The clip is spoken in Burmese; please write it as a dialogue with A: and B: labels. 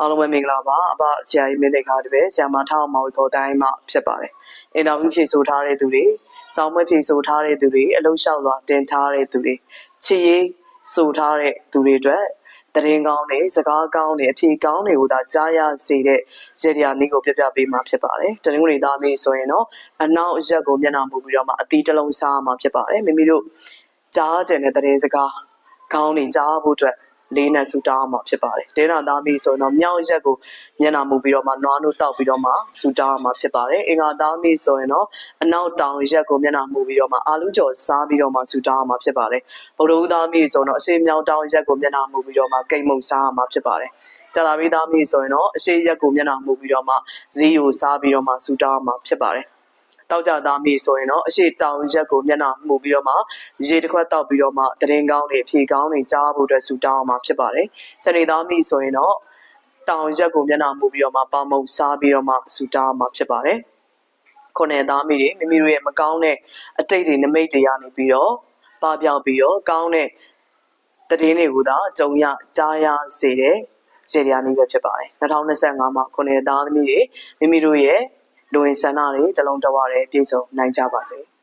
A: အားလုံးပဲမင်္ဂလာပါအဘဆရာကြီးမင်းသိခါတပည့်ဆရာမထောက်မောင်ကိုတိုင်းမှဖြစ်ပါတယ်အင်တာဗျူးဖြေဆိုထားတဲ့သူတွေစောင်းမွေးဖြေဆိုထားတဲ့သူတွေအလုံးလျှောက်လွှာတင်ထားတဲ့သူတွေချစ်ရေးဆိုထားတဲ့သူတွေအတွက်တရင်ကောင်းတွေစကားကောင်းတွေအဖြေကောင်းတွေကိုသာကြားရစေတဲ့ရေဒီယာနီးကိုပြပြပေးမှာဖြစ်ပါတယ်တရင်ကိုနေသားမေးဆိုရင်တော့အနောက်အရက်ကိုမျက်နှာမူပြီးတော့မှအသီးတစ်လုံးစားမှာဖြစ်ပါတယ်မိမိတို့ကြားကျင်တဲ့တရင်စကားကောင်းတွေကြားဖို့အတွက် လေးနဲ့ဆူတောင်းမှာဖြစ်ပါတယ်။တင်းနာသားမိဆိုရင်တော့မြောက်ရက်ကိုမျက်နှာမူပြီးတော့မှနွားနို့တောက်ပြီးတော့မှဆူတောင်းမှာဖြစ်ပါတယ်။အင်္ဂါသားမိဆိုရင်တော့အနောက်တောင်ရက်ကိုမျက်နှာမူပြီးတော့မှအာလူကြော်စားပြီးတော့မှဆူတောင်းမှာဖြစ်ပါတယ်။ဗုဒ္ဓဦးသားမိဆိုရင်တော့အရှိမြောက်တောင်ရက်ကိုမျက်နှာမူပြီးတော့မှကိတ်မုံစားမှာဖြစ်ပါတယ်။ကြာလာပြီးသားမိဆိုရင်တော့အရှိရက်ကိုမျက်နှာမူပြီးတော့မှဇီးကိုစားပြီးတော့မှဆူတောင်းမှာဖြစ်ပါတယ်။ တောက်ကြသားမိဆိုရင်တော့အရှိတောင်ရက်ကိုမျက်နှာမှုပြီးတော့မှရေတစ်ခွက်တောက်ပြီးတော့မှတရင်ကောင်းတွေဖြေကောင်းတွေကြားဖို့အတွက်ဆူတောင်းအောင်မှာဖြစ်ပါတယ်။စနေသားမိဆိုရင်တော့တောင်ရက်ကိုမျက်နှာမှုပြီးတော့မှပါမုံစားပြီးတော့မှဆူတောင်းအောင်မှာဖြစ်ပါတယ်။ခုနှစ်သားမိတွေမိမိတို့ရဲ့မကောင်းတဲ့အတိတ်တွေနမိတ်တွေရနေပြီးတော့ပါပြောင်းပြီးတော့ကောင်းတဲ့တည်င်းတွေကိုသာကြုံရကြားရစေတဲ့ရေဒီယာနည်းပဲဖြစ်ပါတယ်2025မှာခုနှစ်သားသမီးတွေမိမိတို့ရဲ့ လူဝင်ဆန္ဒတွေတလုံးတဝရဲပြည့်စုံနိုင်ကြပါစေ။